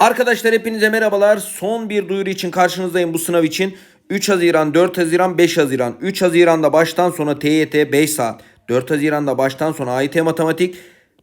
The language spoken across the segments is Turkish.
Arkadaşlar hepinize merhabalar. Son bir duyuru için karşınızdayım bu sınav için. 3 Haziran, 4 Haziran, 5 Haziran. 3 Haziran'da baştan sona TYT 5 saat. 4 Haziran'da baştan sona AYT matematik.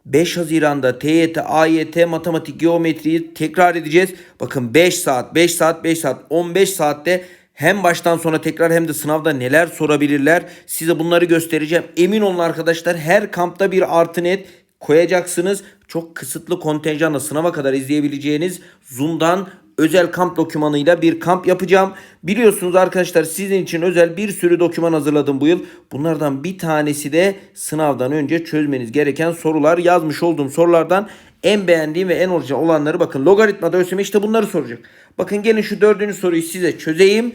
5 Haziran'da TYT, AYT, matematik, geometriyi tekrar edeceğiz. Bakın 5 saat, 5 saat, 5 saat, 15 saatte hem baştan sona tekrar hem de sınavda neler sorabilirler. Size bunları göstereceğim. Emin olun arkadaşlar her kampta bir artı net koyacaksınız. Çok kısıtlı kontenjanla sınava kadar izleyebileceğiniz Zoom'dan özel kamp dokümanıyla bir kamp yapacağım. Biliyorsunuz arkadaşlar sizin için özel bir sürü doküman hazırladım bu yıl. Bunlardan bir tanesi de sınavdan önce çözmeniz gereken sorular. Yazmış olduğum sorulardan en beğendiğim ve en orijinal olanları bakın logaritmada ÖSYM işte bunları soracak. Bakın gelin şu dördüncü soruyu size çözeyim.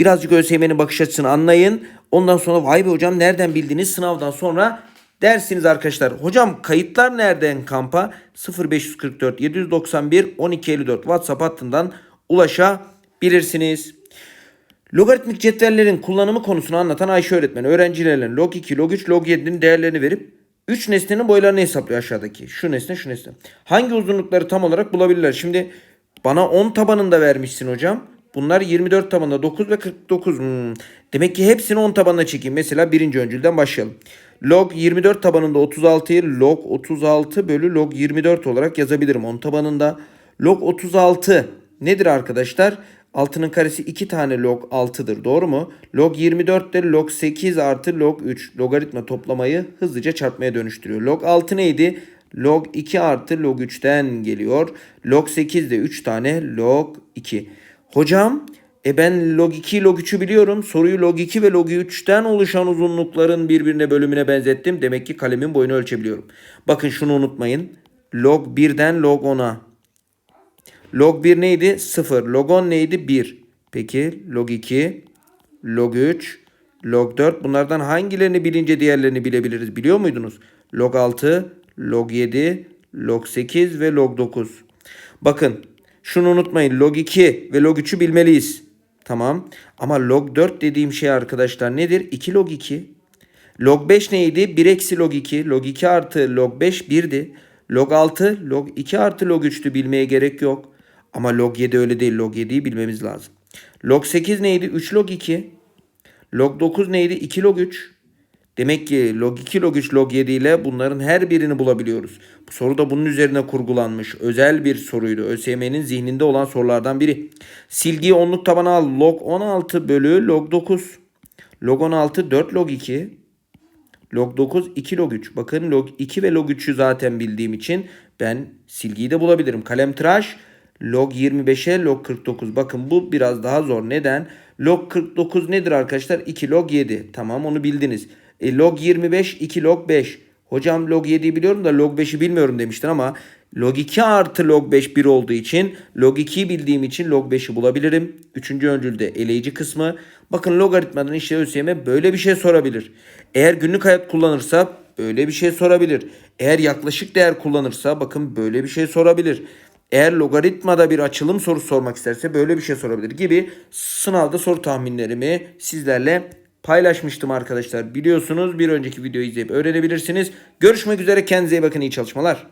Birazcık ÖSYM'nin bakış açısını anlayın. Ondan sonra vay be hocam nereden bildiniz sınavdan sonra dersiniz arkadaşlar. Hocam kayıtlar nereden kampa? 0544 791 1254 WhatsApp hattından ulaşabilirsiniz. Logaritmik cetvellerin kullanımı konusunu anlatan Ayşe öğretmen öğrencilerine log 2, log 3, log 7'nin değerlerini verip 3 nesnenin boylarını hesaplıyor aşağıdaki. Şu nesne, şu nesne. Hangi uzunlukları tam olarak bulabilirler? Şimdi bana 10 tabanında vermişsin hocam. Bunlar 24 tabanında 9 ve 49. Hmm. Demek ki hepsini 10 tabanına çekeyim. Mesela birinci öncülden başlayalım. Log 24 tabanında 36'yı log 36 bölü log 24 olarak yazabilirim 10 tabanında. Log 36 nedir arkadaşlar? 6'nın karesi 2 tane log 6'dır doğru mu? Log 24 de log 8 artı log 3 logaritma toplamayı hızlıca çarpmaya dönüştürüyor. Log 6 neydi? Log 2 artı log 3'ten geliyor. Log 8 de 3 tane log 2. Hocam e ben log 2 log 3'ü biliyorum. Soruyu log 2 ve log 3'ten oluşan uzunlukların birbirine bölümüne benzettim. Demek ki kalemin boyunu ölçebiliyorum. Bakın şunu unutmayın. Log 1'den log 10'a. Log 1 neydi? 0. Log 10 neydi? 1. Peki log 2, log 3, log 4 bunlardan hangilerini bilince diğerlerini bilebiliriz biliyor muydunuz? Log 6, log 7, log 8 ve log 9. Bakın şunu unutmayın log 2 ve log 3'ü bilmeliyiz. Tamam ama log 4 dediğim şey arkadaşlar nedir? 2 log 2. Log 5 neydi? 1 eksi log 2. Log 2 artı log 5 1'di. Log 6 log 2 artı log 3'tü bilmeye gerek yok. Ama log 7 öyle değil. Log 7'yi bilmemiz lazım. Log 8 neydi? 3 log 2. Log 9 neydi? 2 log 3. Demek ki log 2, log 3, log 7 ile bunların her birini bulabiliyoruz. Bu soru da bunun üzerine kurgulanmış. Özel bir soruydu. ÖSYM'nin zihninde olan sorulardan biri. Silgiyi onluk tabana al. Log 16 bölü log 9. Log 16 4 log 2. Log 9 2 log 3. Bakın log 2 ve log 3'ü zaten bildiğim için ben silgiyi de bulabilirim. Kalem tıraş log 25'e log 49. Bakın bu biraz daha zor. Neden? Log 49 nedir arkadaşlar? 2 log 7. Tamam onu bildiniz. E, log 25 2 log 5. Hocam log 7'yi biliyorum da log 5'i bilmiyorum demiştin ama log 2 artı log 5 1 olduğu için log 2'yi bildiğim için log 5'i bulabilirim. Üçüncü öncülde eleyici kısmı. Bakın logaritmadan işte ÖSYM böyle bir şey sorabilir. Eğer günlük hayat kullanırsa böyle bir şey sorabilir. Eğer yaklaşık değer kullanırsa bakın böyle bir şey sorabilir. Eğer logaritmada bir açılım sorusu sormak isterse böyle bir şey sorabilir gibi sınavda soru tahminlerimi sizlerle paylaşmıştım arkadaşlar. Biliyorsunuz bir önceki videoyu izleyip öğrenebilirsiniz. Görüşmek üzere kendinize iyi bakın iyi çalışmalar.